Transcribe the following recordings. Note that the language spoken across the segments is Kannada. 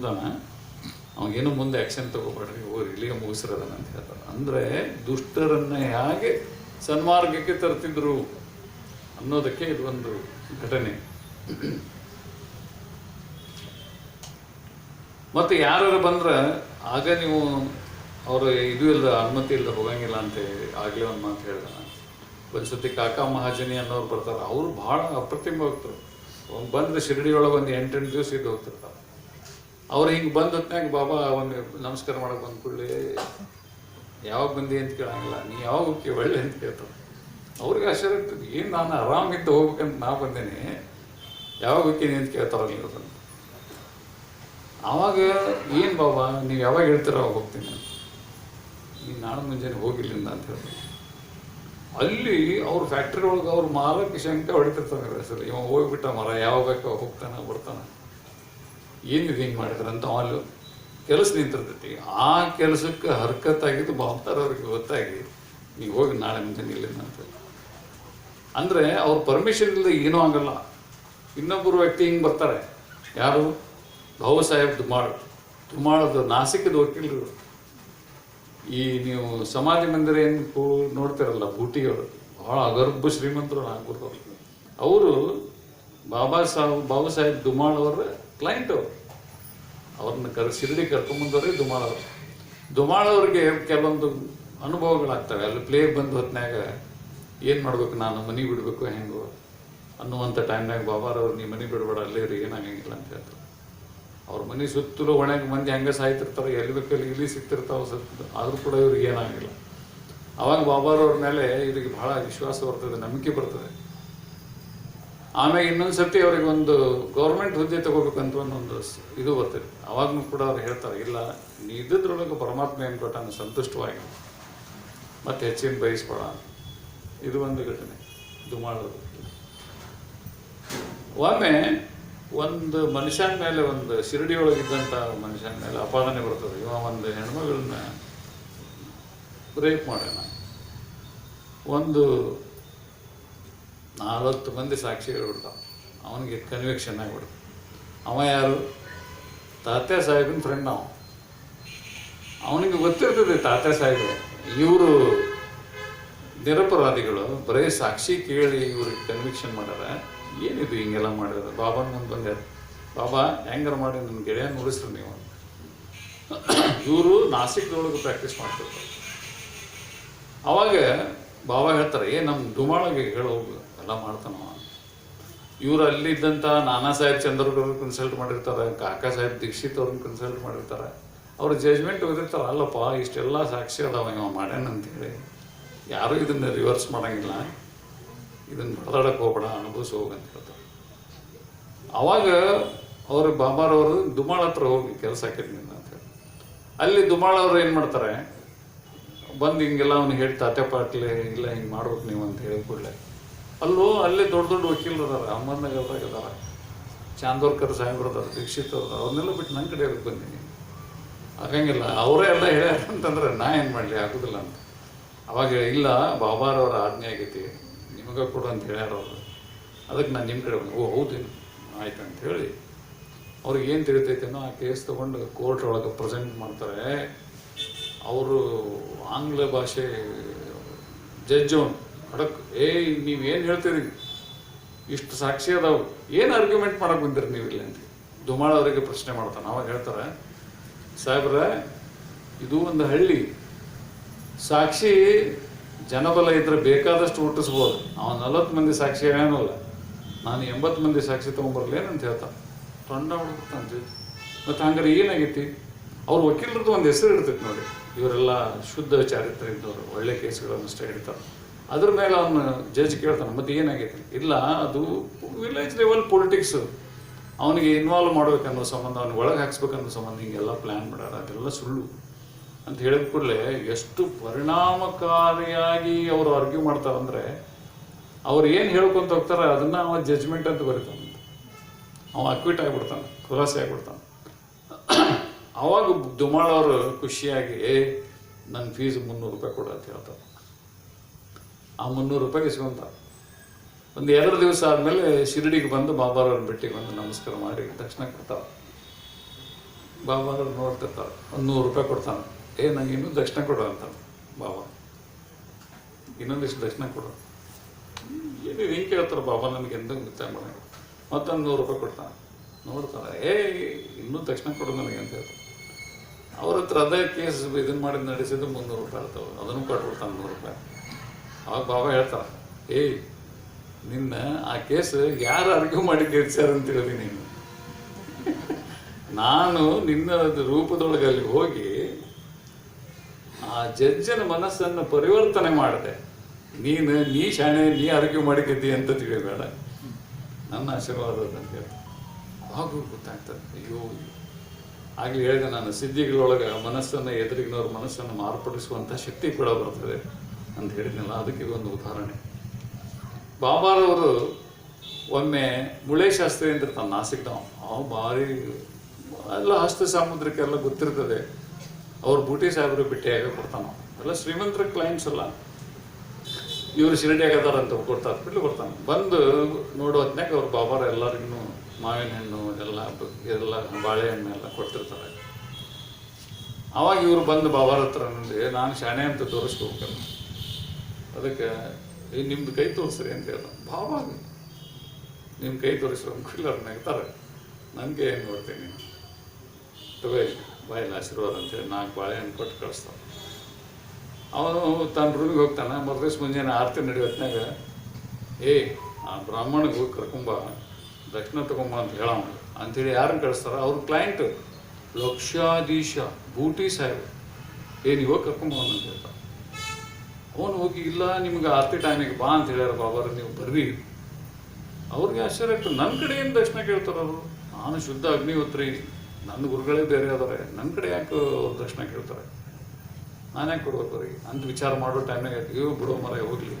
ಬಂದಾನ ಅವನೇನು ಮುಂದೆ ಆ್ಯಕ್ಷನ್ ತಗೋಬೇಡ್ರಿ ಹೋಗಿ ಇಲ್ಲಿಗೆ ಮುಗಿಸಿರೋದನ್ನ ಅಂತ ಹೇಳ್ತಾರೆ ಅಂದರೆ ದುಷ್ಟರನ್ನ ಹೇಗೆ ಸನ್ಮಾರ್ಗಕ್ಕೆ ತರ್ತಿದ್ರು ಅನ್ನೋದಕ್ಕೆ ಇದು ಒಂದು ಘಟನೆ. ಮತ್ತು ಯಾರು ಬಂದ್ರೆ, ಆಗ ನೀವು ಅವರು ಇದು ಇಲ್ಲ ಅನುಮತಿ ಇಲ್ಲ ಹೋಗಂಗಿಲ್ಲ ಅಂತ ಆಗಲೇ ಒಂದು ಮಾತು ಹೇಳ್ದಾನ. ಒಂದು ಸತಿ ಕಾಕಾ ಮಹಾಜನಿ ಅನ್ನೋರು ಬರ್ತಾರೆ. ಅವರು ಭಾಳ ಅಪ್ರತಿಮ ಹೋಗ್ತಾರೆ ಅವ್ನು ಬಂದು ಶಿರಡಿ ಒಳಗೆ ಒಂದು ಎಂಟೆಂಟು ದಿವಸ ಇದ್ದು ಹೋಗ್ತಿರ್ತಾರೆ. ಅವ್ರು ಹಿಂಗೆ ಬಂದ ಹೊತ್ನಾಗ ಬಾಬಾ ಒಂದು ನಮಸ್ಕಾರ ಮಾಡಕ್ಕೆ ಬಂದ ಕೂಡಲೇ, ಯಾವಾಗ ಬಂದಿ ಅಂತ ಕೇಳಂಗಿಲ್ಲ, ನೀ ಯಾವಾಗ ಹೋಗಿ ಒಳ್ಳೆ ಅಂತ ಕೇಳ್ತಾರೆ. ಅವ್ರಿಗೆ ಆಶ್ಚರ್ಯ ಆಗ್ತದೆ, ಏನು ನಾನು ಆರಾಮಿದ್ದು ಹೋಗ್ಬೇಕಂತ ನಾ ಬಂದೇನೆ, ಯಾವಾಗ ಹೋಗ್ತೀನಿ ಅಂತ ಕೇಳ್ತಾರೆ ಅವಾಗ ಆವಾಗ ಏನು ಬಾಬಾ, ನೀವು ಯಾವಾಗ ಹೇಳ್ತೀರ ಅವಾಗ ಹೋಗ್ತೀನಿ. ನೀನು ನಾಳೆ ಮುಂಜಾನೆ ಹೋಗಿರ್ಲಿಂದ ಅಂತ ಹೇಳ್ತಾರೆ. ಅಲ್ಲಿ ಅವ್ರ ಫ್ಯಾಕ್ಟ್ರಿ ಒಳಗೆ ಅವ್ರ ಮಾಲಕ್ಕೆ ಶಂಕ ಹೊಡಿತಿರ್ತಾರೆ ಸರ್, ಇವ ಹೋಗ್ಬಿಟ್ಟ ಮರ ಯಾವಾಗ ಬೇಕೋ ಹೋಗ್ತಾನೆ, ಬರ್ತಾನೆ. ಏನಿದೆ ಹಿಂಗೆ ಮಾಡಿದ್ರೆ ಅಂತ ಅಲ್ಲಿ ಕೆಲಸ ನಿಂತಿರ್ತೈತಿ. ಆ ಕೆಲಸಕ್ಕೆ ಹರ್ಕತ್ತಾಗಿದ್ದು ಬಾಬ್ತಾರ ಅವ್ರಿಗೆ ಗೊತ್ತಾಗಿ ನೀವು ಹೋಗಿ ನಾಳೆ ಮುಂದೆ ಇಲ್ಲಿಂದ ಅಂತ ಅಂದರೆ ಅವ್ರ ಪರ್ಮಿಷನ್ ಇಲ್ಲದೆ ಏನೂ ಆಗಲ್ಲ. ಇನ್ನೊಬ್ಬರು ವ್ಯಕ್ತಿ ಹಿಂಗೆ ಬರ್ತಾರೆ. ಯಾರು? ಭಾವು ಸಾಹೇಬ್ ದುಮಾಳ್. ದುಮಾಳದು ನಾಸಿಕದ ವಕೀಲರು. ಈ ನೀವು ಸಮಾಜ ಮಂದಿರ ಏನು ನೋಡ್ತಿರಲ್ಲ ಬೂಟಿಯವರು ಭಾಳ ಅಗರ್ಭ ಶ್ರೀಮಂತರು ನಾಗ್ಬಿಟ್ಟು ಅವರು ಬಾಬಾ ಸಾಹೇಬ್ ಬಾಬಾ ಸಾಹೇಬ್ ದುಮಾಳ್ ಅವರ ಕ್ಲೈಂಟ್ ಅವರು. ಅವ್ರನ್ನ ಕರ್, ಶಿರಡಿ ಕರ್ಕೊಂಬಂದವ್ರೆ ದುಮಾಳವ್ರು ಅವರು. ದುಮಾಳ್ ಅವ್ರಿಗೆ ಕೆಲವೊಂದು ಅನುಭವಗಳಾಗ್ತವೆ. ಅಲ್ಲಿ ಪ್ಲೇ ಬಂದ ಹೊತ್ತಿನಾಗ ಏನು ಮಾಡ್ಬೇಕು ನಾನು? ಮನೆ ಬಿಡಬೇಕು ಹೆಂಗೋ? ಅನ್ನುವಂಥ ಟೈಮ್ನಾಗ ಬಾಬಾರವ್ರು ನೀ ಮನೆ ಬಿಡಬೇಡ, ಅಲ್ಲೇ ಇರಿ ಏನಾಗಂಗಿಲ್ಲ ಅಂತ ಹೇಳ್ತಾರೆ. ಅವ್ರ ಮನೆ ಸುತ್ತಲೂ ಒಣಗಿ ಮಂದಿ ಹೆಂಗೆ ಸಾಯ್ತಿರ್ತಾರೆ. ಎಲ್ಲಿ ಬೇಕಲ್ಲಿ ಇಲ್ಲಿ ಸಿಗ್ತಿರ್ತಾವೆ ಸತ್ತು ಆದರೂ ಕೂಡ ಇವ್ರಿಗೆ ಏನಾಗಿಲ್ಲ ಅವಾಗ ಬಾಬಾರವ್ರ ಮೇಲೆ ಇದಕ್ಕೆ ಬಹಳ ವಿಶ್ವಾಸ ಬರ್ತದೆ, ನಂಬಿಕೆ ಬರ್ತದೆ. ಆಮೇಲೆ ಇನ್ನೊಂದು ಸರ್ತಿ ಅವ್ರಿಗೆ ಒಂದು ಗೌರ್ಮೆಂಟ್ ಹುದ್ದೆ ತಗೋಬೇಕಂತ ಒಂದೊಂದು ಇದು ಬರ್ತದೆ. ಅವಾಗೂ ಕೂಡ ಅವ್ರು ಹೇಳ್ತಾರೆ, ಇಲ್ಲ, ನೀ ಇದ್ದದ್ರೊಳಗೆ ಪರಮಾತ್ಮ ಏನು ಕೊಟ್ಟಾನ ಸಂತುಷ್ಟವಾಗಿ ಮತ್ತೆ ಹೆಚ್ಚಿನ ಬಯಸ್ಬೇಡ ಇದು ಒಂದು ಘಟನೆ. ಇದು ಮಾಡೋದು. ಒಮ್ಮೆ ಒಂದು ಮನುಷ್ಯನ ಮೇಲೆ ಒಂದು ಶಿರಡಿ ಒಳಗಿದ್ದಂಥ ಮನುಷ್ಯನ ಮೇಲೆ ಅಪಾದನೆ ಬರ್ತದೆ. ಇವ ಒಂದು ಹೆಣ್ಮಗಳನ್ನ ರೇಪ್ ಮಾಡೋಣ ಒಂದು ನಾಲ್ವತ್ತು ಮಂದಿ ಸಾಕ್ಷಿಗಳು ಬಿಡ್ತಾವ ಅವನಿಗೆ ಕನ್ವಿಕ್ಷನ್ ಆಗಿಬಿಡ್ತು ಅವ ಯಾರು? ತಾತ್ಯ ಸಾಹೇಬಿನ ಫ್ರೆಂಡ್ ಅವ. ಅವನಿಗೆ ಗೊತ್ತಿರ್ತದೆ ತಾತ್ಯ ಸಾಹೇಬ್ ಇವರು ನಿರಪರಾಧಿಗಳು, ಬರೀ ಸಾಕ್ಷಿ ಕೇಳಿ ಇವ್ರಿಗೆ ಕನ್ವಿಕ್ಷನ್ ಮಾಡ್ಯಾರ. ಏನಿದು ಹಿಂಗೆಲ್ಲ ಮಾಡಿದ್ರೆ ಬಾಬಾನ ಮುಂದೆ ಬಂದ್ಯಾರ ಬಾಬಾ, ಹೆಂಗಾರ ಮಾಡಿ ನನ್ನ ಗೆಳೆಯ ಉಳಿಸ್ರಿ ನೀವು ಇವರು ನಾಸಿಕ್ದೊಳಗೆ ಪ್ರಾಕ್ಟೀಸ್ ಮಾಡ್ತಿರ್ತಾರೆ. ಅವಾಗ ಬಾಬಾ ಹೇಳ್ತಾರೆ, ಏ ನಮ್ಮ ದುಮಾಳಗೆ ಹೇಳೋಗು ಎಲ್ಲ ಮಾಡ್ತಾನವ. ಇವ್ರು ಅಲ್ಲಿದ್ದಂಥ ನಾನಾ ಸಾಹೇಬ್ ಚಂದ್ರಗೌಡ ಕನ್ಸಲ್ಟ್ ಮಾಡಿರ್ತಾರೆ, ಕಾಕಾ ಸಾಹೇಬ್ ದೀಕ್ಷಿತ್ ಅವ್ರನ್ನ ಕನ್ಸಲ್ಟ್ ಮಾಡಿರ್ತಾರೆ. ಅವ್ರ ಜಜ್ಮೆಂಟ್ ಓದಿರ್ತಾರೆ ಅಲ್ಲಪ್ಪ, ಇಷ್ಟೆಲ್ಲ ಸಾಕ್ಷಿ ಅದಾವ ಇವ ಮಾಡ್ಯಾನ ಅಂತೇಳಿ. ಯಾರೂ ಇದನ್ನ ರಿವರ್ಸ್ ಮಾಡಂಗಿಲ್ಲ. ಇದನ್ನ ಬಡದಾಡಕ್ಕೆ ಹೋಗ್ಬೇಡ, ಅನುಭವಿಸಿ ಹೋಗಂತ ಹೇಳ್ತಾರೆ. ಅವಾಗ ಅವರು ಬಾಬಾರವರು ದುಮಾಳ ಹತ್ರ ಹೋಗಿ ಕೆಲಸ ಆಕೈತಿ ನಿನ್ನ ಅಂತ ಅಲ್ಲಿ ದುಮಾಳ ಅವ್ರು ಏನು ಮಾಡ್ತಾರೆ? ಬಂದು ಹಿಂಗೆಲ್ಲ ಅವ್ನು ಹೇಳ್ತಾ ಅತ್ತೆ ಪಾಟ್ಲೆ, ಇಲ್ಲ ಹಿಂಗೆ ಮಾಡ್ಬೇಕು ನೀವು ಅಂತ ಹೇಳಿ ಕೂಡಲೇ. ಅಲ್ಲೂ ಅಲ್ಲೇ ದೊಡ್ಡ ದೊಡ್ಡ ವಕೀಲರು ಅದಾರ ಅಹಮದ್ನಗರದಾಗ ಅದಾರ ಚಾಂದೋರ್ಕರ್ ಸಾಹೇಬ್ರು ಅದಾರ, ದೀಕ್ಷಿತ್ ಅದಾರ ಅವ್ರನ್ನೆಲ್ಲ ಬಿಟ್ಟು ನನ್ನ ಕಡೆ ಬಂದೀನಿ. ಆಗಂಗಿಲ್ಲ ಅವರೇ ಎಲ್ಲ ಹೇಳ್ಯಾರ ಅಂತಂದ್ರೆ ನಾ ಏನು ಮಾಡಲಿ, ಆಗೋದಿಲ್ಲ ಅಂತ. ಅವಾಗ ಇಲ್ಲ, ಬಾಬಾರವ್ರ ಆಜ್ಞೆ ಆಗೈತಿ, ನಿಮಗೆ ಕೊಡು ಅಂತ ಹೇಳ್ಯಾರ ಅವರು. ಅದಕ್ಕೆ ನಾನು ನಿಮ್ಮ ಕಡೆ ಓ, ಹೌದೇನು? ಆಯ್ತು ಅಂತ ಹೇಳಿ, ಅವ್ರಿಗೆ ಏನು ತಿಳಿತೈತೇನೋ ಆ ಕೇಸ್ ತೊಗೊಂಡು ಕೋರ್ಟ್ ಒಳಗೆ ಪ್ರೆಸೆಂಟ್ ಮಾಡ್ತಾರೆ. ಅವರು ಆಂಗ್ಲ ಭಾಷೆ ಜಡ್ಜ್ ಅವನು. ಖಡಕ್ ಏಯ್, ನೀವು ಏನು ಹೇಳ್ತೀರಿ? ಇಷ್ಟು ಸಾಕ್ಷಿ ಅದಾವು. ಏನು ಆರ್ಗ್ಯುಮೆಂಟ್ ಮಾಡಕ್ಕೆ ಬಂದಿರಿ ನೀವು ಇಲ್ಲಿ ಅಂತ. ದುಮಾಳ ಅವರಿಗೆ ಪ್ರಶ್ನೆ ಮಾಡ್ತಾನೆ. ಅವಾಗ ಹೇಳ್ತಾರೆ, ಸಾಹೇಬ್ರ, ಇದು ಒಂದು ಹಳ್ಳಿ. ಸಾಕ್ಷಿ ಜನಬಲ ಇದ್ರೆ ಬೇಕಾದಷ್ಟು ಹುಟ್ಟಿಸ್ಬೋದು. ಅವ ನಲವತ್ತು ಮಂದಿ ಸಾಕ್ಷಿ ಏನಲ್ಲ ನಾನು ಎಂಬತ್ತು ಮಂದಿ ಸಾಕ್ಷಿ ತೊಗೊಂಬರ್ಲೇನಂತ ಹೇಳ್ತಾನೆ. ತೊಂಡ ಹುಡುಕ್ತಾನೆ ಜಡ್ಜ್ ಮತ್ತು ಹಂಗಾರೆ ಏನಾಗೈತಿ? ಅವ್ರ ವಕೀಲರದ್ದು ಒಂದು ಹೆಸರು ಇರ್ತೈತೆ ನೋಡಿ. ಇವರೆಲ್ಲ ಶುದ್ಧ ಚಾರಿತ್ರ್ಯ ಇದ್ದವರು ಒಳ್ಳೆ ಕೇಸ್ಗಳನ್ನು ಅಷ್ಟೇ ಹಿಡಿತಾರೆ ಅದ್ರ ಮೇಲೆ ಅವನು ಜಡ್ಜ್ ಕೇಳ್ತಾನೆ, ಮತ್ತೆ ಏನಾಗೈತೆ? ಇಲ್ಲ, ಅದು ವಿಲೇಜ್ ಲೆವೆಲ್ ಪೊಲಿಟಿಕ್ಸ್ ಅವನಿಗೆ ಇನ್ವಾಲ್ವ್ ಮಾಡ್ಬೇಕನ್ನೋ ಸಂಬಂಧ, ಅವ್ನಿಗೆ ಒಳಗೆ ಹಾಕ್ಸ್ಬೇಕನ್ನೋ ಸಂಬಂಧ, ಹಿಂಗೆಲ್ಲ ಪ್ಲ್ಯಾನ್ ಮಾಡ್ಯಾರ, ಅದೆಲ್ಲ ಸುಳ್ಳು. ಅಂತ ಹೇಳಿದ ಕೂಡಲೇ ಎಷ್ಟು ಪರಿಣಾಮಕಾರಿಯಾಗಿ ಅವರು ಆರ್ಗ್ಯೂ ಮಾಡ್ತಾರಂದ್ರೆ ಅವ್ರು ಏನು ಹೇಳ್ಕೊಂತ ಹೋಗ್ತಾರೆ, ಅದನ್ನು ಅವ ಜಜ್ಮೆಂಟ್ ಅಂತ ಬರೀತಾನೆ. ಅವ ಅಕ್ವಿಟ್ ಆಗಿಬಿಡ್ತಾನೆ, ಖುಲಾಸೆ ಆಗಿಬಿಡ್ತಾನೆ. ಅವಾಗ ದುಮಾಳವರು ಖುಷಿಯಾಗಿ ನನ್ನ ಫೀಸ್ ಮುನ್ನೂರು ರೂಪಾಯಿ ಕೊಡು ಅಂತ ಹೇಳ್ತಾರೆ. ಆ ಮುನ್ನೂರು ರೂಪಾಯಿ ಇಸ್ಕೊಂತಾರೆ ಒಂದು ಎರಡು ದಿವಸ ಆದಮೇಲೆ ಶಿರಡಿಗೆ ಬಂದು ಬಾಬಾರವ್ರ ಭೇಟಿಗೆ ಬಂದು ನಮಸ್ಕಾರ ಮಾಡಿ ದಕ್ಷಿಣ ಕೊಡ್ತಾರೆ ಬಾಬಾರವ್ರು ನೋಡ್ತಿರ್ತಾರೆ ಒಂದು ನೂರು ರೂಪಾಯಿ ಕೊಡ್ತಾನೆ. ಏ, ನಂಗೆ ಇನ್ನೂ ದಕ್ಷಿಣ ಕೊಡು ಅಂತಾನೆ ಬಾಬಾ. ಇನ್ನೊಂದಿಷ್ಟು ದಕ್ಷಿಣ ಕೊಡು. ಏನು ಹಿಂಗೆ ಕೇಳ್ತಾರೆ ಬಾಬಾ ನನಗೆ ಎಂದ ಗೊತ್ತಾಗ ಮಾಡಿ ಮತ್ತೊಂದು ನೂರು ರೂಪಾಯಿ ಕೊಡ್ತಾನೆ. ನೋಡ್ತಾರೆ ಏ, ಇನ್ನೂ ದಕ್ಷಿಣ ಕೊಡು ನನಗೆ ಅಂತ ಹೇಳ್ತಾರೆ ಅವ್ರ ಹತ್ರ ಅದೇ ಕೇಸ್ ಇದನ್ನ ಮಾಡಿ ನಡೆಸಿದ್ದು ಮುನ್ನೂರು ರೂಪಾಯಿ ಇರ್ತಾವೆ ಅದನ್ನು ಕೊಟ್ಬಿಡ್ತಾನೆ ನೂರು ರೂಪಾಯಿ. ಅವಾಗ ಬಾಬಾ ಹೇಳ್ತಾರೆ ಏಯ್ ನಿನ್ನ ಆ ಕೇಸ್ ಯಾರು ಅರ್ಗ್ಯೂ ಮಾಡಿ ಗೆಲ್ಸ್ಯಾರ ಅಂತ ಹೇಳಿ ನೀನು. ನಾನು ನಿನ್ನ ರೂಪದೊಳಗೆ ಅಲ್ಲಿ ಹೋಗಿ ಆ ಜಜ್ಜನ ಮನಸ್ಸನ್ನು ಪರಿವರ್ತನೆ ಮಾಡಿದೆ. ನೀನು, ನೀ ಶಾಣೆ, ನೀ ಅರ್ಗ್ಯೂ ಮಾಡಿದ್ದಿ ಅಂತ ತಿಳಿಬೇಡ. ನನ್ನ ಆಶೀರ್ವಾದ ಅಂತ ಹೇಳಿ ಅವಾಗ ಗೊತ್ತಾಗ್ತದೆ, ಅಯ್ಯೋ, ಆಗಲಿ ಹೇಳಿದೆ ನಾನು ಸಿದ್ಧಿಗಳೊಳಗೆ ಮನಸ್ಸನ್ನು, ಎದುರಿಗಿನವ್ರ ಮನಸ್ಸನ್ನು ಮಾರ್ಪಡಿಸುವಂಥ ಶಕ್ತಿ ಕೂಡ ಬರ್ತದೆ. ಅಂತ ಹೇಳಿದ್ನಲ್ಲ, ಅದಕ್ಕೆ ಒಂದು ಉದಾಹರಣೆ. ಬಾಬಾರವರು ಒಮ್ಮೆ ಮುಳೆ ಶಾಸ್ತ್ರಿ ಅಂತ ಇರ್ತಾನೆ ನಾಸಿಕ್ದವ ಅವ ಭಾರಿ ಎಲ್ಲ ಹಸ್ತ ಸಾಮುದ್ರಿಕೆಲ್ಲ ಗೊತ್ತಿರ್ತದೆ. ಅವ್ರು ಬೂಟಿ ಸಾಹೇಬರು ಭೇಟಿಯಾಗ ಕೊಡ್ತಾನ. ಎಲ್ಲ ಶ್ರೀಮಂತರ ಕ್ಲೈಂಟ್ಸ್ ಅಲ್ಲ ಇವರು ಶಿರಡಿಯಾಗದಾರ ಅಂತ ಕೊಡ್ತಾರೆ ಬಿಡ್ಲು ಕೊಡ್ತಾನೆ. ಬಂದು ನೋಡೋ ಹೊತ್ನ್ಯಾಗ ಅವ್ರು ಬಾಬಾರ ಎಲ್ಲರಿಗೂ ಮಾವಿನ ಹಣ್ಣು, ಎಲ್ಲ ಎಲ್ಲ ಬಾಳೆಹಣ್ಣು ಎಲ್ಲ ಕೊಡ್ತಿರ್ತಾರೆ. ಅವಾಗ ಇವರು ಬಂದು ಬಾಬಾರ ಹತ್ರ ನಾನು ಶಾಣೆ ಅಂತ ತೋರಿಸ್ಕೋಬೇಕಲ್ಲ. ಅದಕ್ಕೆ ನಿಮ್ದು ಕೈ ತೋರಿಸ್ರಿ ಅಂತ ಹೇಳೋ ಭಾವ ನಿಮ್ಮ ಕೈ ತೋರಿಸ್ರು ಅಂಕುಲ್ಲರು ನಗ್ತಾರೆ ನನಗೆ ಏನು ನೋಡ್ತೀನಿ ತಗೋ ಬಾಯಲ್ಲಿ ಆಶೀರ್ವಾದ ಅಂತೇಳಿ ನಾಲ್ಕು ಬಾಳೆಹಣ್ಣು ಕೊಟ್ಟು ಕಳಿಸ್ತಾನೆ. ಅವನು ತನ್ನ ರೂಮಿಗೆ ಹೋಗ್ತಾನೆ. ಮರುದಿವ್ಸ ಮುಂಜಾನೆ ಆರತಿ ನಡೆಯೋತ್ನಾಗ ಏ, ಆ ಬ್ರಾಹ್ಮಣಿಗೆ ಹೋಗಿ ಕರ್ಕೊಂಬ, ದಕ್ಷಿಣ ತಗೊಂಬ ಅಂತ ಹೇಳವ ಅಂಥೇಳಿ ಯಾರನ್ನು ಕಳಿಸ್ತಾರೆ, ಅವ್ರ ಕ್ಲೈಂಟ್ ಲಕ್ಷಾಧೀಶ ಬೂಟಿ ಸಾಹೇಬ್. ಏನು ಇವಾಗ ಕರ್ಕೊಂಬ ಅಂತ ಹೇಳ್ತಾನೆ ಅವನು ಹೋಗಿ, ಇಲ್ಲ, ನಿಮ್ಗೆ ಆರತಿ ಟೈಮಿಗೆ ಬಾ ಅಂತ ಹೇಳ್ಯಾರ ಬಾಬಾರ ನೀವು ಬರ್ರಿ. ಅವ್ರಿಗೆ ಆಶ್ಚರ್ಯ ಆಗ್ತದೆ. ನನ್ನ ಕಡೆ ಏನು ದರ್ಶನ ಕೇಳ್ತಾರೆ ಅವರು. ನಾನು ಶುದ್ಧ ಅಗ್ನಿಹೋತ್ರಿ. ನನ್ನ ಗುರುಗಳೇ ಬೇರೆ ಅದಾರೆ. ನನ್ನ ಕಡೆ ಯಾಕೆ ಅವ್ರು ದರ್ಶನ ಕೇಳ್ತಾರೆ? ನಾನು ಯಾಕೆ ಕೊಡ್ಬೇಕು ರೀ ಅಂತ ವಿಚಾರ ಮಾಡೋ ಟೈಮ್ನಾಗ ಇವ್ ಬಿಡೋ ಮರ, ಹೋಗ್ಲಿ.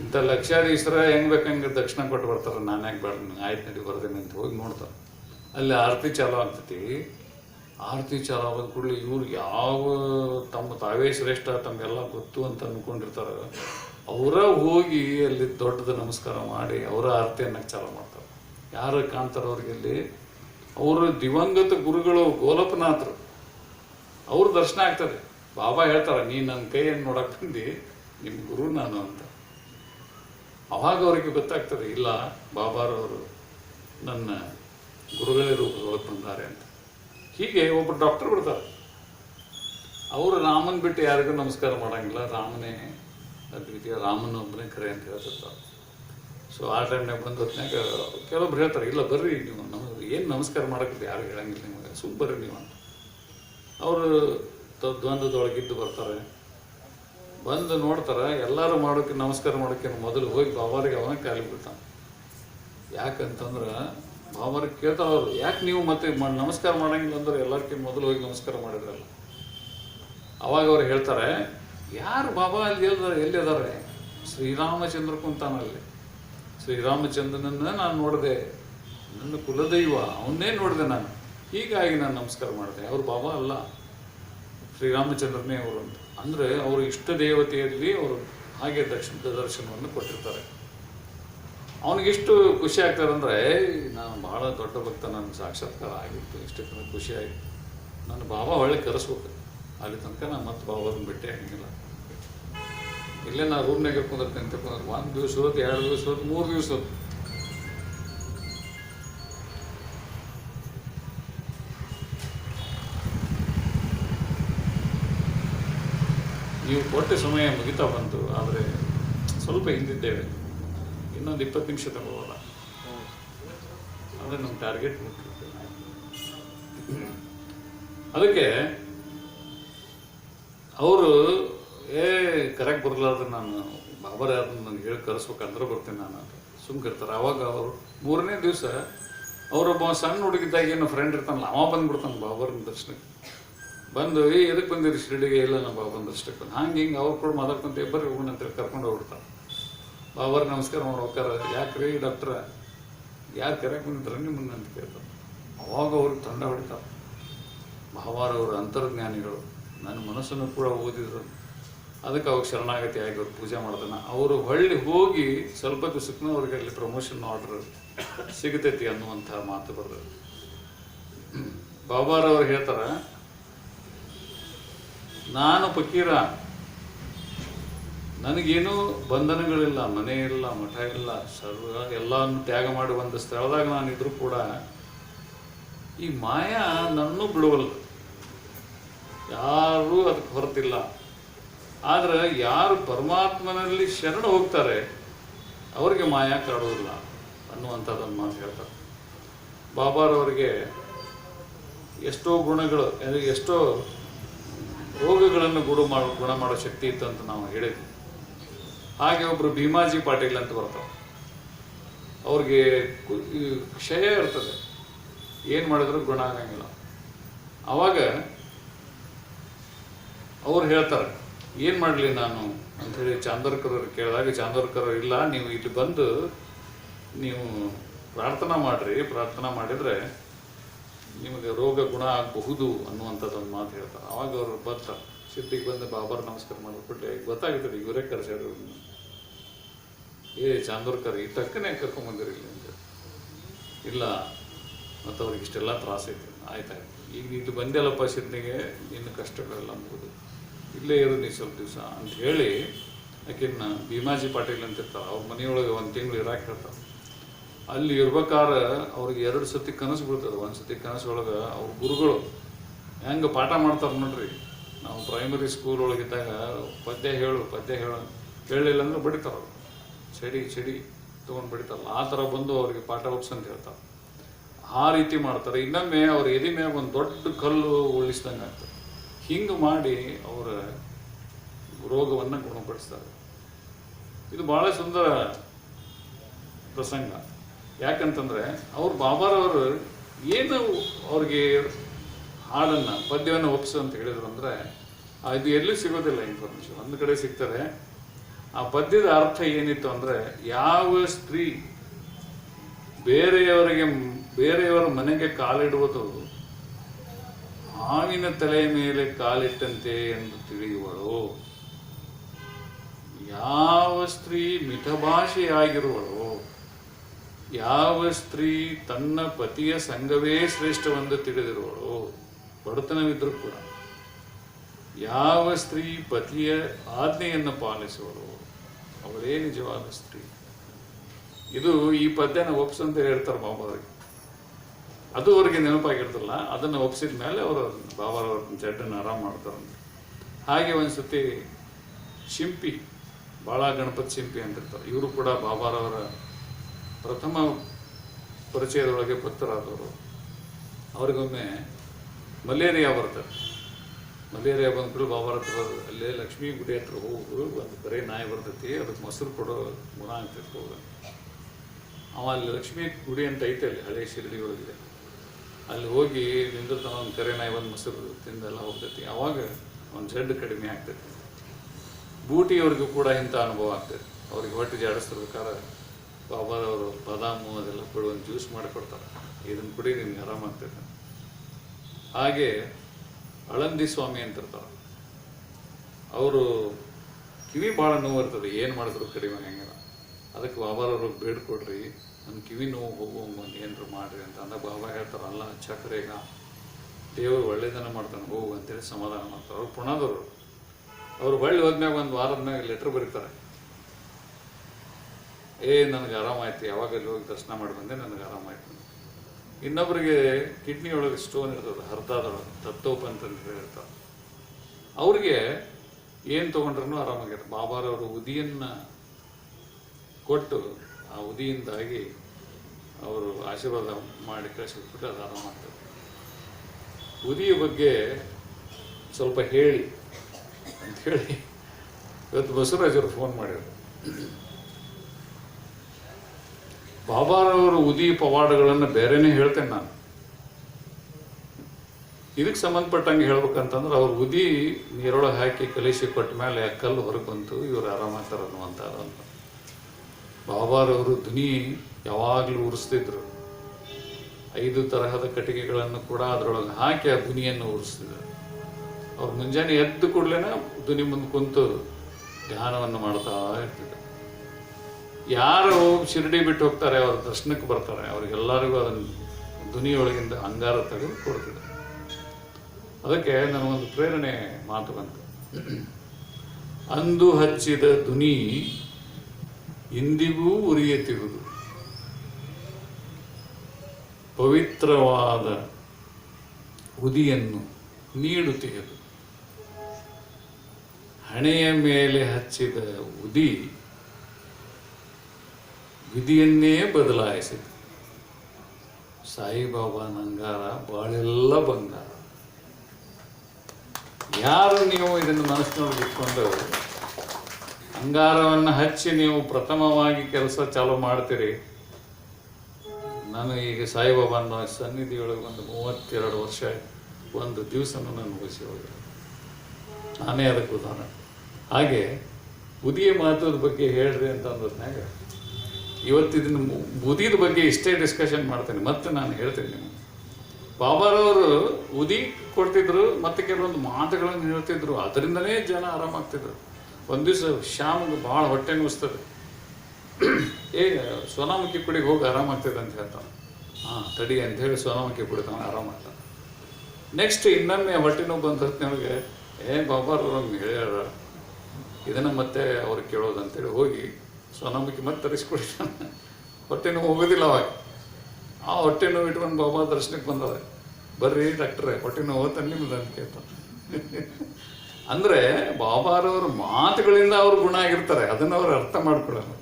ಇಂಥ ಲಕ್ಷಾಧೀಶರ ಹೆಂಗ್ ಬೇಕಂಗೆ ದಕ್ಷಿಣ ಕೊಟ್ಟು ಬರ್ತಾರೆ. ನಾನು ಯಾಕೆ ಬೇಡ? ಆಯ್ತು ನಡಿ ಬರ್ದೇನೆ ಅಂತ ಹೋಗಿ ನೋಡ್ತಾರೆ. ಅಲ್ಲಿ ಆರತಿ ಚಾಲು ಆಗ್ತೈತಿ. ಆರತಿ ಚಾಲು ಆಗೋದ್ ಕೂಡಲೇ ಇವ್ರು ಯಾವ ತಮ್ಮ ತಾವೇ ಶ್ರೇಷ್ಠ, ತಮಗೆಲ್ಲ ಗೊತ್ತು ಅಂತ ಅನ್ಕೊಂಡಿರ್ತಾರೆ, ಅವರ ಹೋಗಿ ಅಲ್ಲಿ ದೊಡ್ಡದು ನಮಸ್ಕಾರ ಮಾಡಿ ಅವರ ಆರತಿಯನ್ನು ಚಾಲ ಮಾಡ್ತಾರೆ. ಯಾರು ಕಾಣ್ತಾರೆ ಅವ್ರಿಗೆ ಅಲ್ಲಿ, ಅವರು ದಿವಂಗತ ಗುರುಗಳು ಗೋಲಪನಾಥರು ಅವ್ರ ದರ್ಶನ ಆಗ್ತದೆ ಬಾಬಾ ಹೇಳ್ತಾರೆ ನೀ ನನ್ನ ಕೈಯನ್ನು ನೋಡಕ್ ಬಂದು ನಿಮ್ಮ ಗುರು ನಾನು ಅಂತ. ಅವಾಗ ಅವರಿಗೆ ಗೊತ್ತಾಗ್ತದೆ, ಇಲ್ಲ, ಬಾಬಾರವರು ನನ್ನ ಗುರುಗಳೇ ರೂಪದೊಳಗೆ ಬಂದಾರೆ ಅಂತ. ಹೀಗೆ ಒಬ್ಬರು ಡಾಕ್ಟರ್ ಬಿಡ್ತಾರೆ ಅವರು ರಾಮನ್ ಬಿಟ್ಟು ಯಾರಿಗೂ ನಮಸ್ಕಾರ ಮಾಡಂಗಿಲ್ಲ. ರಾಮನೇ ಅದ್ವಿತೀಯ ರಾಮನ ಒಬ್ಬನೇ ಕರೆ ಅಂತ ಹೇಳ್ತಿರ್ತಾರೆ. ಸೊ ಆ ಟೈಮ್ನಾಗ ಬಂದ ಹೊತ್ತಿನಾಗ ಕೆಲವೊಬ್ರು ಹೇಳ್ತಾರೆ, ಇಲ್ಲ ಬರ್ರಿ ನೀವು ನಮಗೆ ಏನು ನಮಸ್ಕಾರ ಮಾಡಕ್ಕೆ ಯಾರು ಹೇಳಂಗಿಲ್ಲ ನಿಮಗೆ. ಸುಮ್ಮ ಬರ್ರಿ ನೀವು ಅಂತ. ಅವರು ದ್ವಂದ್ವದೊಳಗಿದ್ದು ಬರ್ತಾರೆ. ಬಂದು ನೋಡ್ತಾರೆ, ಎಲ್ಲರೂ ಮಾಡೋಕ್ಕೆ ನಮಸ್ಕಾರ ಮಾಡೋಕ್ಕೆ ಮೊದಲು ಹೋಗಿ ಬಾಬಾರಿಗೆ ಅವನ ಕಾಲಿಗೆ ಬಿಡ್ತಾನೆ ಯಾಕಂತಂದ್ರೆ ಬಾಬಾರಿಗೆ ಕೇಳ್ತಾರೆ ಅವರು ಯಾಕೆ ನೀವು ಮತ್ತೆ ನಮಸ್ಕಾರ ಮಾಡಂಗಿಲ್ಲ ಅಂದ್ರೆ ಎಲ್ಲರಿಗಿಂತ ಮೊದಲು ಹೋಗಿ ನಮಸ್ಕಾರ ಮಾಡಿದ್ರಲ್ಲ? ಅವಾಗ ಅವ್ರು ಹೇಳ್ತಾರೆ, ಯಾರು ಬಾಬಾ ಅಲ್ಲಿ ಎಲ್ಲಿದ್ದಾರೆ ಎಲ್ಲಿ ಅದಾರೆ? ಶ್ರೀರಾಮಚಂದ್ರ ಕುಂತಾನಲ್ಲಿ ಶ್ರೀರಾಮಚಂದ್ರನನ್ನ ನಾನು ನೋಡಿದೆ. ನನ್ನ ಕುಲದೈವ, ಅವನ್ನೇ ನೋಡಿದೆ ನಾನು. ಹೀಗಾಗಿ ನಾನು ನಮಸ್ಕಾರ ಮಾಡಿದೆ. ಅವ್ರು ಬಾಬಾ ಅಲ್ಲ. ಶ್ರೀರಾಮಚಂದ್ರನೇ ಅವರು ಅಂತ. ಅಂದರೆ ಅವರು ಇಷ್ಟ ದೇವತೆಯಲ್ಲಿ ಅವರು ಹಾಗೆ ದರ್ಶನ ದರ್ಶನವನ್ನು ಕೊಟ್ಟಿರ್ತಾರೆ. ಅವನಿಗೆಷ್ಟು ಖುಷಿ ಆಗ್ತಾರಂದ್ರೆ ನಾನು ಭಾಳ ದೊಡ್ಡ ಭಕ್ತ ನನ್ನ ಸಾಕ್ಷಾತ್ಕಾರ ಆಗಿತ್ತು. ಇಷ್ಟು ಖುಷಿ ಆಯಿತು. ನನ್ನ ಬಾಬಾ ಒಳ್ಳೆ ಕರೆಸ್ಬೇಕು. ಅಲ್ಲಿ ತನಕ ನಾನು ಮತ್ತೆ ಬಾಬಾರನ್ನ ಬಿಟ್ಟೆ ಆಗಿಲ್ಲ ಇಲ್ಲೇ ನಾನು ರೂಮ್ನಾಗ ಕುಂದಿರ್ತೀನಿ ಅಂತ ಕುಂದ್ರೆ ಒಂದು ದಿವಸ ಹೋದ್, ಎರಡು ದಿವಸ ಹೋದ್, ಮೂರು ದಿವಸ ಹೋದ್. ನೀವು ಕೊಟ್ಟ ಸಮಯ ಮುಗಿತಾ ಬಂತು, ಆದರೆ ಸ್ವಲ್ಪ ಹಿಂದಿದ್ದೇವೆ. ಇನ್ನೊಂದು ಇಪ್ಪತ್ತು ನಿಮಿಷ ತಗೋಬೋದ ಅಂದರೆ ನಮ್ಮ ಟಾರ್ಗೆಟ್ ಮುಟ್ಟಿರ್ತೇವೆ ಅದಕ್ಕೆ ಅವರು ಏ ಕರೆಕ್ಟ್ ಬರಲಾರ್ದು ನಾನು ಬಾಬರ್ ಯಾರನ್ನ ನನಗೆ ಹೇಳಿ ಕರೆಸ್ಬೇಕಂದ್ರೆ ಬರ್ತೀನಿ ನಾನು ಅಂತ. ಸುಮ್ಕಿರ್ತಾರೆ ಅವಾಗ ಅವರು ಮೂರನೇ ದಿವಸ ಅವರೊಬ್ಬ ಸಣ್ಣ ಹುಡುಗಿದ್ದಾಗ ಏನು ಫ್ರೆಂಡ್ ಇರ್ತಾನಲ್ಲ ಅವ ಬಂದ್ಬಿಡ್ತಾನೆ ಬಾಬರ್ನ ದರ್ಶನಕ್ಕೆ. ಬಂದು ಏ ಎದಕ್ಕೆ ಬಂದಿರಿ ಶಿರಡಿಗೆ? ಇಲ್ಲ ನಮ್ಮ ಬಾಬನ ದರ್ಶನಕ್ಕೆ ಬಂದು. ಹಂಗೆ ಹಿಂಗೆ ಅವ್ರು ಕೂಡ ಮಾತಾಡ್ಕೊಂತ ಬರ್ರಿ ಹೋಗೋಣ ಕರ್ಕೊಂಡು ಹೋಗ್ಬಿಡ್ತಾರೆ. ಬಾಬರ್ ನಮಸ್ಕಾರ ಮಾಡ್ಬೇಕಾರೆ ಯಾಕ್ರಿ ಡಾಕ್ಟ್ರ? ಯಾರು ಕರೆಯಕ್ಕೆ ಬಂದಿದ್ರ ನಿಮ್ಮನ್ನ ಅಂತ ಕೇಳ್ತಾರೆ. ಅವಾಗ ಅವ್ರಿಗೆ ತಂಡ ಹೊಡಿತಾರೆ. ಭಾವಾರವರು ಅಂತರ್ಜ್ಞಾನಿಗಳು. ನನ್ನ ಮನಸ್ಸನ್ನು ಕೂಡ ಓದಿದ್ರು. ಅದಕ್ಕೆ ಅವಾಗ ಶರಣಾಗತಿ ಆಗಿ ಅವ್ರು ಪೂಜೆ ಮಾಡ್ತಾನೆ ಅವರು ಹೊಳ್ಳಿ ಹೋಗಿ ಸ್ವಲ್ಪ ದಿವಸಕ್ಕೂ ಅಲ್ಲಿ ಪ್ರಮೋಷನ್ ಆರ್ಡ್ರ್ ಸಿಗತೈತಿ ಅನ್ನುವಂಥ ಮಾತು ಬರ್ತದೆ ಬಾಬಾರವ್ರು ಹೇಳ್ತಾರ, ನಾನು ಫಕೀರ. ನನಗೇನು ಬಂಧನಗಳಿಲ್ಲ, ಮನೆ ಇಲ್ಲ, ಮಠ ಇಲ್ಲ, ಸರ್ವ ಎಲ್ಲವನ್ನು ತ್ಯಾಗ ಮಾಡಿ ಬಂದ ಸ್ಥಳದಾಗ ನಾನು ಇದ್ರೂ ಕೂಡ ಈ ಮಾಯಾ ನನ್ನೂ ಬಿಡುವಲ್ಲ ಯಾರೂ ಅದಕ್ಕೆ ಹೊರತಿಲ್ಲ. ಆದರೆ ಯಾರು ಪರಮಾತ್ಮನಲ್ಲಿ ಶರಣ ಹೋಗ್ತಾರೆ, ಅವರಿಗೆ ಮಾಯಾ ಕಾಡುವುದಿಲ್ಲ ಅನ್ನುವಂಥದ್ದನ್ನು ಮಾತು ಹೇಳ್ತಾರೆ. ಬಾಬಾರವರಿಗೆ ಎಷ್ಟೋ ಗುಣಗಳು ಎಷ್ಟೋ ರೋಗಗಳನ್ನು ಗುಣ ಮಾಡೋ ಗುಣ ಮಾಡೋ ಶಕ್ತಿ ಇತ್ತು ಅಂತ ನಾವು ಹೇಳಿದ್ವಿ. ಹಾಗೆ ಒಬ್ರು ಭೀಮಾಜಿ ಪಾಟೀಲ್ ಅಂತ ಬರ್ತಾವೆ ಅವ್ರಿಗೆ ಕ್ಷಯ ಇರ್ತದೆ. ಏನು ಮಾಡಿದ್ರು ಗುಣ ಆಗಂಗಿಲ್ಲ. ಅವಾಗ ಅವ್ರು ಹೇಳ್ತಾರೆ, ಏನು ಮಾಡಲಿ ನಾನು? ಅಂಥೇಳಿ ಚಾಂದರ್ಕರ್ ಕೇಳಿದಾಗ ಚಾಂದರ್ಕರ್ ಇಲ್ಲ, ನೀವು ಇಲ್ಲಿ ಬಂದು ನೀವು ಪ್ರಾರ್ಥನಾ ಮಾಡಿರಿ. ಪ್ರಾರ್ಥನಾ ಮಾಡಿದರೆ ನಿಮಗೆ ರೋಗ ಗುಣ ಆಗಬಹುದು ಅನ್ನುವಂಥದ್ದೊಂದು ಮಾತು ಹೇಳ್ತಾರೆ. ಅವಾಗ ಅವರು ಬರ್ತಾರೆ. ಸಿದ್ಧಿಗೆ ಬಂದು ಬಾಬರ್ ನಮಸ್ಕಾರ ಮಾಡಿಕೊಟ್ಟೆ ಗೊತ್ತಾಗುತ್ತದೆ ಇವರೇ ಕರೆಸ್ಯಾರ. ಏ, ಚಾಂದೋರ್ಕರ್, ಈ ತಕ್ಕನೆ ಕರ್ಕೊಂಬಂದಿರಿ ಇಲ್ಲಿ ಅಂತ. ಇಲ್ಲ ಮತ್ತು ಅವ್ರಿಗೆ ಇಷ್ಟೆಲ್ಲ ತ್ರಾಸ ಐತೆ ಆಯ್ತಾಯ್ತು ಈಗ ಇಲ್ಲಿ ಬಂದೆಲ್ಲಪ್ಪ ಸಿದ್ಧಿಗೆ ಇನ್ನು ಕಷ್ಟಗಳೆಲ್ಲ ಮುಗಿದು. ಇಲ್ಲೇ ಇರು ನೀ ಸ್ವಲ್ಪ ದಿವಸ ಅಂತ ಹೇಳಿ ಆಕಿನ್ನ ಭೀಮಾಜಿ ಪಾಟೀಲ್ ಅಂತ ಇರ್ತಾರೆ ಅವ್ರ ಮನೆಯೊಳಗೆ ಒಂದು ತಿಂಗಳು ಇರಾಕ್ ಹೇಳ್ತಾರೆ ಅಲ್ಲಿ ಇರ್ಬೇಕಾದ್ರೆ ಅವ್ರಿಗೆ ಎರಡು ಸತಿ ಕನಸು ಬೀಳ್ತದೆ. ಒಂದು ಸತಿ ಕನಸೊಳಗೆ ಅವ್ರ ಗುರುಗಳು ಹೆಂಗೆ ಪಾಠ ಮಾಡ್ತಾರೆ ನೋಡ್ರಿ. ನಾವು ಪ್ರೈಮರಿ ಸ್ಕೂಲ್ ಒಳಗಿದ್ದಾಗ ಪದ್ಯ ಹೇಳು ಪದ್ಯ ಹೇಳು ಹೇಳಲಿಲ್ಲ ಅಂದ್ರೆ ಬಡಿತಾರೆ ಚಡಿ ಚಡಿ ತೊಗೊಂಡು ಬಿಡ್ತಾರಲ್ಲ, ಆ ಥರ ಬಂದು ಅವ್ರಿಗೆ ಪಾಠ ಅಂತ ಹೇಳ್ತಾರೆ. ಆ ರೀತಿ ಮಾಡ್ತಾರೆ. ಇನ್ನೊಮ್ಮೆ ಅವ್ರ ಎದೆ ಮ್ಯಾಗ ಒಂದು ದೊಡ್ಡ ಕಲ್ಲು ಉಳಿಸ್ದಂಗೆ ಆಗ್ತದೆ. ಹಿಂಗೆ ಮಾಡಿ ಅವರ ರೋಗವನ್ನು ಗುಣಪಡಿಸ್ತಾರೆ. ಇದು ಭಾಳ ಸುಂದರ ಪ್ರಸಂಗ. ಯಾಕಂತಂದರೆ ಅವ್ರು ಬಾಬಾರವರು ಏನು ಅವ್ರಿಗೆ ಹಾಡನ್ನು ಪದ್ಯವನ್ನು ಒಪ್ಸು ಅಂತ ಹೇಳಿದ್ರು ಅಂದರೆ ಇದು ಎಲ್ಲೂ ಸಿಗೋದಿಲ್ಲ ಇನ್ಫಾರ್ಮೇಷನ್ ಒಂದು ಕಡೆ ಸಿಗ್ತದೆ ಆ ಪದ್ಯದ ಅರ್ಥ ಏನಿತ್ತು ಅಂದರೆ, ಯಾವ ಸ್ತ್ರೀ ಬೇರೆಯವರಿಗೆ, ಬೇರೆಯವರ ಮನೆಗೆ ಕಾಲಿಡುವುದು ಹಾವಿನ ತಲೆಯ ಮೇಲೆ ಕಾಲಿಟ್ಟಂತೆ ಎಂದು ತಿಳಿಯುವಳು? ಯಾವ ಸ್ತ್ರೀ ಮಿತಭಾಷೆಯಾಗಿರುವಳು? ಯಾವ ಸ್ತ್ರೀ ತನ್ನ ಪತಿಯ ಸಂಘವೇ ಶ್ರೇಷ್ಠವೆಂದು ತಿಳಿದಿರುವಳು? ಬಡತನವಿದ್ರೂ ಕೂಡ. ಯಾವ ಸ್ತ್ರೀ ಪತಿಯ ಆಜ್ಞೆಯನ್ನು ಪಾಲಿಸುವಳು? ಅವಳೇ ನಿಜವಾದ ಸ್ತ್ರೀ. ಇದು ಈ ಪದ್ಯನ ಒಪ್ಸಂತ ಹೇಳ್ತಾರೆ ಬಾಬಾರಿಗೆ ಅದು ಅವರಿಗೆ ನೆನಪಾಗಿರ್ತಲ್ಲ ಅದನ್ನು ಒಪ್ಸಿದ ಮೇಲೆ ಅವರು ಬಾಬಾರವ್ರ ಜಡ್ಡನ್ನು ಆರಾಮ್ ಮಾಡ್ತಾರಂತೆ ಹಾಗೆ ಒಂದು ಒಂದ್ಸತಿ ಶಿಂಪಿ, ಬಾಳ ಗಣಪತಿ ಶಿಂಪಿ ಅಂತಿರ್ತಾರೆ. ಇವರು ಕೂಡ ಬಾಬಾರವರ ಪ್ರಥಮ ಪರಿಚಯದೊಳಗೆ ಭಕ್ತರಾದವರು ಅವ್ರಿಗೊಮ್ಮೆ ಮಲೇರಿಯಾ ಬರ್ತದೆ. ಮಲೇರಿಯಾ ಬಂದ್ಬಿಟ್ಟು ಬಾಬಾರ ಹತ್ರ. ಅಲ್ಲೇ ಲಕ್ಷ್ಮೀ ಗುಡಿ ಹತ್ರ ಹೋಗು ಒಂದು ಬರೀ ನಾಯಿ ಬರ್ತೈತಿ, ಅದಕ್ಕೆ ಮೊಸರು ಕೊಡೋ ಗುಣ ಅಂತ ಹೋಗ ಅವ ಅಲ್ಲಿ ಲಕ್ಷ್ಮೀ ಗುಡಿ ಅಂತ ಐತೆ ಅಲ್ಲಿ, ಹಳೆ ಶಿರಡಿ ಒಳಗಿದೆ ಅಲ್ಲಿ ಹೋಗಿ ನಿಂದಿರ್ತಾನ ಒಂದು ಕರೆ ನಾಯಿ ಒಂದು ಮೊಸರು ತಿಂದೆಲ್ಲ ಹೋಗ್ತೈತಿ. ಅವಾಗ ಒಂದು ಜಡ್ಡು ಕಡಿಮೆ ಆಗ್ತೈತಿ. ಬೂಟಿಯವ್ರಿಗೂ ಕೂಡ ಇಂಥ ಅನುಭವ ಆಗ್ತೈತಿ. ಅವ್ರಿಗೆ ಹೊಟ್ಟೆ ಜಾಡಿಸ್ತಿರ್ಬೇಕಾದ್ರೆ ಬಾಬಾದವರು ಬಾದಾಮು ಅದೆಲ್ಲ ಕೊಡು, ಒಂದು ಜ್ಯೂಸ್ ಮಾಡಿಕೊಡ್ತಾರೆ ಇದನ್ನು ಕುಡಿ, ನಿಮ್ಗೆ ಆರಾಮಾಗ್ತೈತೆ. ಹಾಗೆ ಅಳಂದಿ ಸ್ವಾಮಿ ಅಂತ ಇರ್ತಾರೆ. ಅವರು ಕಿವಿ ಭಾಳ ನೋವು ಇರ್ತದೆ, ಏನು ಮಾಡಿದ್ರು ಕಡಿಮೆ ಆಗಂಗಿಲ್ಲ ಅದಕ್ಕೆ ಬಾಬಾರವ್ರು ಬೇಡ್ಕೊಡ್ರಿ ನನ್ನ ಕಿವಿ ನೋವು ಹೋಗುವಂಗ ಏನ್ರು ಮಾಡ್ರಿ ಅಂತ ಅಂದಾಗ ಬಾಬಾ ಹೇಳ್ತಾರೆ, ಅಲ್ಲ ಚಕ್ರೇಗ ದೇವರು ಒಳ್ಳೇದನ್ನ ಮಾಡ್ತಾನೆ, ಹೋಗು ಅಂತೇಳಿ ಸಮಾಧಾನ ಮಾಡ್ತಾರೆ. ಅವ್ರು ಪುಣಾದವರು. ಅವ್ರು ಹೊಳ್ಳಿ ಹೋದ್ಮ್ಯಾಗ ಒಂದು ವಾರದ ಮ್ಯಾಗ ಲೆಟ್ರ್ ಬರೀತಾರೆ. ಏ, ನನಗೆ ಆರಾಮಾಯ್ತು ಯಾವಾಗ ಅಲ್ಲಿ ಹೋಗಿ ದರ್ಶನ ಮಾಡಿ ಬಂದೆ, ನನಗೆ ಆರಾಮಾಯ್ತು ಇನ್ನೊಬ್ಬರಿಗೆ ಕಿಡ್ನಿ ಒಳಗೆ ಸ್ಟೋನ್ ಇರ್ತದೆ ಹರ್ದಾದೊಳಗೆ ತತ್ತೋಪ ಅಂತ ಹೇಳಿರ್ತಾರೆ ಅವ್ರಿಗೆ ಏನು ತೊಗೊಂಡ್ರೂ ಆರಾಮಾಗಿರುತ್ತೆ ಬಾಬಾರವರು ಉದಿಯನ್ನು ಕೊಟ್ಟು ಆ ಉದಿಯಿಂದಾಗಿ ಅವರು ಆಶೀರ್ವಾದ ಮಾಡಿ ಕಳಿಸಿಬಿಟ್ಟು ಅದು ಆರಾಮಾಗ್ತದೆ. ಉದಿಯ ಬಗ್ಗೆ ಸ್ವಲ್ಪ ಹೇಳಿ, ಅಂತ ಹೇಳಿ ಇವತ್ತು ಬಸವರಾಜರು ಫೋನ್ ಮಾಡಿದ್ರು. ಬಾಬಾರವರ ಉದಿ ಪವಾಡಗಳನ್ನು ಬೇರೆನೇ ಹೇಳ್ತೇನೆ ನಾನು. ಇದಕ್ಕೆ ಸಂಬಂಧಪಟ್ಟಂಗೆ ಹೇಳ್ಬೇಕಂತಂದ್ರೆ ಅವ್ರ ಉದಿ ನೀರೊಳಗೆ ಹಾಕಿ ಕಲಿಸಿ ಕೊಟ್ಟ ಮೇಲೆ ಕಲ್ಲು ಹೊರಗೆ ಬಂತು, ಇವ್ರು ಆರಾಮಾಗ್ತಾರೆ ಅನ್ನುವಂಥದ್ದು ಬಾಬಾರವರು ಧ್ವನಿ ಯಾವಾಗಲೂ ಉರಿಸ್ತಿದ್ರು. ಐದು ತರಹದ ಕಟ್ಟಿಗೆಗಳನ್ನು ಕೂಡ ಅದರೊಳಗೆ ಹಾಕಿ ಆ ಧ್ವನಿಯನ್ನು ಉರಿಸ್ತಿದ್ರು. ಅವ್ರು ಮುಂಜಾನೆ ಎದ್ದು ಕೂಡಲೇ ಧ್ವನಿ ಮುಂದೆ ಕುಂತು ಧ್ಯಾನವನ್ನು ಮಾಡ್ತಾ ಇರ್ತಿದ್ರು. ಯಾರು ಶಿರಡಿ ಬಿಟ್ಟು ಹೋಗ್ತಾರೆ, ಅವ್ರ ದರ್ಶನಕ್ಕೆ ಬರ್ತಾರೆ. ಅವ್ರಿಗೆಲ್ಲರಿಗೂ ಅದನ್ನು ಧ್ವನಿಯೊಳಗಿಂದ ಅಂಗಾರ ತೆಗೆದು ಕೊಡ್ತಿದೆ. ಅದಕ್ಕೆ ನನಗೊಂದು ಪ್ರೇರಣೆ ಮಾತು ಬಂತು. ಅಂದು ಹಚ್ಚಿದ ಧ್ವನಿ ಇಂದಿಗೂ ಉರಿಯುತ್ತಿರುವುದು. ಪವಿತ್ರವಾದ ಉದಿಯನ್ನು ನೀಡುತ್ತಿರುವುದು. ಹಣೆಯ ಮೇಲೆ ಹಚ್ಚಿದ ಉದಿ ವಿಧಿಯನ್ನೇ ಬದಲಾಯಿಸಿತು ಸಾಯಿಬಾಬಾ ನಂಗಾರ, ಬಾಳೆಲ್ಲ ಬಂಗಾರ. ಯಾರು ನೀವು ಇದನ್ನು ಮನಸ್ಸಿನಲ್ಲಿ ಇಟ್ಕೊಂಡು ಅಂಗಾರವನ್ನು ಹಚ್ಚಿ ನೀವು ಪ್ರಥಮವಾಗಿ ಕೆಲಸ ಚಾಲೂ ಮಾಡ್ತೀರಿ. ನಾನು ಈಗ ಸಾಯಿಬಾಬಾ ಅನ್ನೋ ಸನ್ನಿಧಿಯೊಳಗೆ ಒಂದು ಮೂವತ್ತೆರಡು ವರ್ಷ ಒಂದು ದಿವಸನೂ ನಾನು ಮುಗಿಸಿ ನಾನೇ ಅದಕ್ಕೆ ಉದಾಹರಣೆ. ಹಾಗೆ, ಉದಿಯ ಮಹತ್ವದ ಬಗ್ಗೆ ಹೇಳ್ರಿ ಅಂತ ಅಂದ್ರನ್ಯಾಗ ಇದನ್ನು ಉದಿದ ಬಗ್ಗೆ ಇಷ್ಟೇ ಡಿಸ್ಕಷನ್ ಮಾಡ್ತೇನೆ. ಮತ್ತೆ ನಾನು ಹೇಳ್ತೇನೆ ನಿಮಗೆ. ಬಾಬಾರವರು ಉದಿ ಕೊಡ್ತಿದ್ರು, ಮತ್ತೆ ಕೆಲವೊಂದು ಮಾತುಗಳನ್ನು ಹೇಳ್ತಿದ್ರು. ಅದರಿಂದನೇ ಜನ ಆರಾಮಾಗ್ತಿದ್ರು. ಒಂದು ದಿವಸ ಶ್ಯಾಮ್ಗೆ ಭಾಳ ಹೊಟ್ಟೆ ನುಸ್ತದೆ. ಏ, ಸೋನಾಮುಖಿ ಕುಡಿಗೆ ಹೋಗಿ ಆರಾಮಾಗ್ತದೆ ಅಂತ ಹೇಳ್ತಾನೆ. ಹಾಂ, ತಡಿ ಅಂತ ಹೇಳಿ ಸೋನಾಮುಖಿ ಕುಡಿತಾನೆ, ಆರಾಮಾಗ್ತಾನೆ. ನೆಕ್ಸ್ಟ್ ಇನ್ನೊಮ್ಮೆ ಹೊಟ್ಟೆ ನೋವು ಬಂದ ಹೊತ್ತಿನೊಳಗೆ ಏ ಬಾಬಾರವ್ರು ಹೇಳ್ಯಾರ. ಇದನ್ನು ಮತ್ತೆ ಅವ್ರಿಗೆ ಕೇಳೋದಂತೇಳಿ ಹೋಗಿ ಸೋನಾಮುಖಿ ಮತ್ತೆ ತರಿಸ್ಕೊಡ್ತಾನೆ ಹೊಟ್ಟೆ ನೋವು ಹೋಗೋದಿಲ್ಲ ಅವಾಗ. ಆ ಹೊಟ್ಟೆ ನೋವು ಇಟ್ಕೊಂಡು ಬಾಬಾ ದರ್ಶನಕ್ಕೆ ಬಂದವೆ ಬರ್ರಿ ಡಾಕ್ಟ್ರೆ ಹೊಟ್ಟೆ ನೋವು ನಿಮ್ದು ಅಂತ ಕೇಳ್ತಾನೆ. ಅಂದರೆ ಬಾಬಾರವ್ರ ಮಾತುಗಳಿಂದ ಅವ್ರು ಗುಣ ಆಗಿರ್ತಾರೆ, ಅದನ್ನು ಅವ್ರು ಅರ್ಥ ಮಾಡ್ಕೊಳ್ಳೋಣ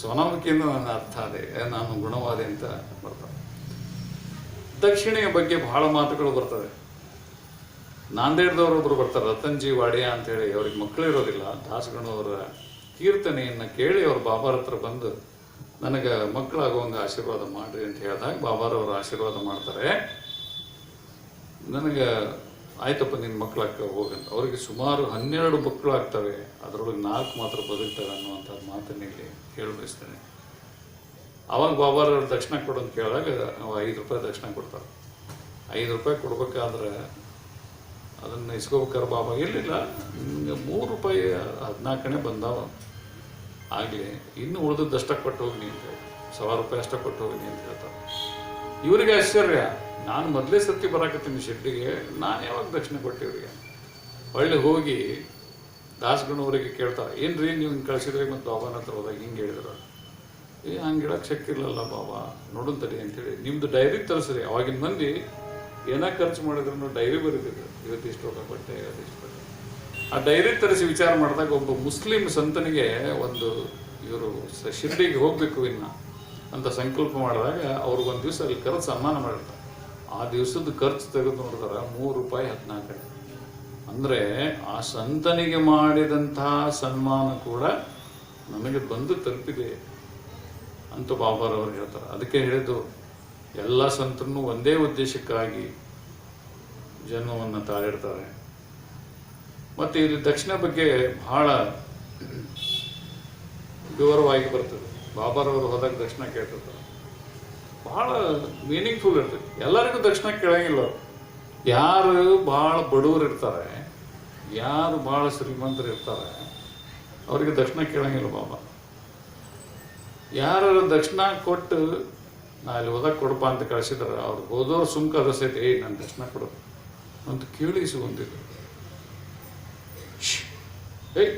ಸ್ವನಾಮಿಕೆಯಿಂದ ನನ್ನ ಅರ್ಥ ಅದೇ, ನಾನು ಗುಣವಾದೆ ಅಂತ ಬರ್ತಾರೆ. ದಕ್ಷಿಣೆಯ ಬಗ್ಗೆ ಬಹಳ ಮಾತುಗಳು ಬರ್ತವೆ. ನಾಂದೇಡ್ದವ್ರು ಒಬ್ರು ಬರ್ತಾರೆ, ರತನ್ಜಿ ವಾಡಿಯಾ ಅಂತೇಳಿ ಅವ್ರಿಗೆ ಮಕ್ಕಳಿರೋದಿಲ್ಲ ದಾಸಗಣವರ ಕೀರ್ತನೆಯನ್ನು ಕೇಳಿ ಅವ್ರು ಬಾಬಾರ ಹತ್ರ ಬಂದು, ನನಗೆ ಮಕ್ಕಳಾಗುವಂಗೆ ಆಶೀರ್ವಾದ ಮಾಡಿರಿ ಅಂತ ಹೇಳಿದಾಗ ಬಾಬಾರವರು ಆಶೀರ್ವಾದ ಮಾಡ್ತಾರೆ. ನನಗೆ ಆಯ್ತಪ್ಪ ನಿನ್ನ ಮಕ್ಕಳಾಗ್ತವೆ ಹೋಗಂತ ಅವರಿಗೆ ಸುಮಾರು ಹನ್ನೆರಡು ಮಕ್ಕಳಾಗ್ತವೆ ಅದರೊಳಗೆ ನಾಲ್ಕು ಮಾತ್ರ ಬದುಕ್ತವೆ ಅನ್ನುವಂಥ ಮಾತನ್ನು ಇಲ್ಲಿ ಹೇಳಬಯಸ್ತೇನೆ ಅವಾಗ ಬಾಬಾರವ್ರು ದಕ್ಷಿಣ ಕೊಡು ಅಂತ ಕೇಳಿದಾಗ ಐದು ರೂಪಾಯಿ ದಕ್ಷಿಣ ಕೊಡ್ತಾರೆ. ಐದು ರೂಪಾಯಿ ಕೊಡ್ಬೇಕಾದ್ರೆ ಅದನ್ನು ಇಸ್ಕೋಬೇಕಾರೆ ಬಾಬಾ. ಇರಲಿಲ್ಲ. ನಿಮಗೆ ಮೂರು ರೂಪಾಯಿ ಹದಿನಾಲ್ಕನೇ ಬಂದಾವ. ಆಗಲಿ, ಇನ್ನು ಅಷ್ಟಕ್ಕೆ ಕೊಟ್ಟು ಹೋಗಿ ಅಂತ ಹೇಳಿ. ಸಾವಿರ ರೂಪಾಯಿ ಅಷ್ಟ ಕೊಟ್ಟು ಹೋಗಿ ಅಂತ ಹೇಳ್ತಾರೆ. ಇವರಿಗೆ ಆಶ್ಚರ್ಯ. ನಾನು ಮೊದಲೇ ಸರ್ತಿ ಬರಾಕತ್ತೀನಿ ಶೆಟ್ಟಿಗೆ ನಾನು ಯಾವಾಗ ದಕ್ಷಿಣ ಕೊಟ್ಟಿವ್ರಿಗೆ ಹೊಳ್ಳಿ ಹೋಗಿ ದಾಸಗಣ್ಣವರಿಗೆ ಕೇಳ್ತಾರೆ, ಏನ್ರಿ ನೀವು ಹಿಂಗೆ ಕಳಿಸಿದ್ರಿ ಮತ್ತು ಬಾಬಾನ ಹತ್ರ ಹೋದಾಗ ಹಿಂಗೆ ಹೇಳಿದ್ರು? ಏ, ಹಂಗೆ ಹೇಳಕ್ಕೆ ಶಕ್ತಿ ಇರಲಿಲ್ಲ ಬಾಬಾ. ನೋಡೋಣ ತಡಿ ಅಂತೇಳಿ. ನಿಮ್ಮದು ಡೈರಿ ತರಿಸ್ರಿ. ಅವಾಗಿನ ಮಂದಿ ಏನ ಖರ್ಚು ಮಾಡಿದ್ರು ಡೈರಿ ಬರೀತಿದ್ರು. ಇವತ್ತು ಇಷ್ಟು ರೊಕ್ಕ ಕೊಟ್ಟೆ, ಇವತ್ತು ಇಷ್ಟು ಕೊಟ್ಟೆ. ಆ ಡೈರಿ ತರಿಸಿ ವಿಚಾರ ಮಾಡಿದಾಗ ಒಬ್ಬ ಮುಸ್ಲಿಂ ಸಂತನಿಗೆ ಒಂದು ಇವರು ಶಿರ್ಡಿಗೆ ಹೋಗಬೇಕು ಇನ್ನು ಅಂತ ಸಂಕಲ್ಪ ಮಾಡಿದಾಗ ಅವ್ರಿಗೊಂದು ದಿವಸ ಅಲ್ಲಿ ಕರೆದು ಸನ್ಮಾನ ಮಾಡಿರ್ತಾರೆ. ಆ ದಿವಸದ ಖರ್ಚು ತೆಗೆದು ನೋಡಿದ್ರೆ, ಮೂರು ರೂಪಾಯಿ ಹದಿನಾಲ್ಕು ಅಂದರೆ ಆ ಸಂತನಿಗೆ ಮಾಡಿದಂತಹ ಸನ್ಮಾನ ಕೂಡ ನಮಗೆ ಬಂದು ತಲುಪಿದೆ ಅಂತ ಬಾಬಾರವರು ಹೇಳ್ತಾರೆ. ಅದಕ್ಕೆ ಹೇಳಿದ್ದು ಎಲ್ಲ ಸಂತರನ್ನು ಒಂದೇ ಉದ್ದೇಶಕ್ಕಾಗಿ ಜನ್ಮವನ್ನು ತಾಳಿಡ್ತಾರೆ. ಮತ್ತು ಇಲ್ಲಿ ದಕ್ಷಿಣ ಬಗ್ಗೆ ಬಹಳ ವಿವರವಾಗಿ ಬರ್ತದೆ. ಬಾಬಾರವರು ಹೋದಾಗ ದಕ್ಷಿಣ ಕೇಳ್ತಿರ್ತಾರೆ. ಬಹಳ ಮೀನಿಂಗ್ಫುಲ್ ಇರ್ತದೆ. ಎಲ್ಲರಿಗೂ ದಕ್ಷಿಣ ಕೇಳಂಗಿಲ್ಲ. ಯಾರು ಭಾಳ ಬಡವರು ಇರ್ತಾರೆ, ಯಾರು ಭಾಳ ಶ್ರೀಮಂತರು ಇರ್ತಾರೆ, ಅವರಿಗೆ ದಕ್ಷಿಣ ಕೇಳಂಗಿಲ್ಲ ಬಾಬಾ. ಯಾರು ದಕ್ಷಿಣ ಕೊಟ್ಟು ನಾ ಅಲ್ಲಿ ಹೋದಾಗ ಕೊಡಪ್ಪ ಅಂತ ಕಳಿಸಿದ್ರೆ. ಅವ್ರು ಓದೋರು ಸುಮ್ಕ ಸಹಿತ ಏಯ್, ನಾನು ದರ್ಶನ ಕೊಡು ಅಂತ ಕೇಳಿಸಿ ಇಸ್ಕೊಂಡಿದ್ರು ಏಯ್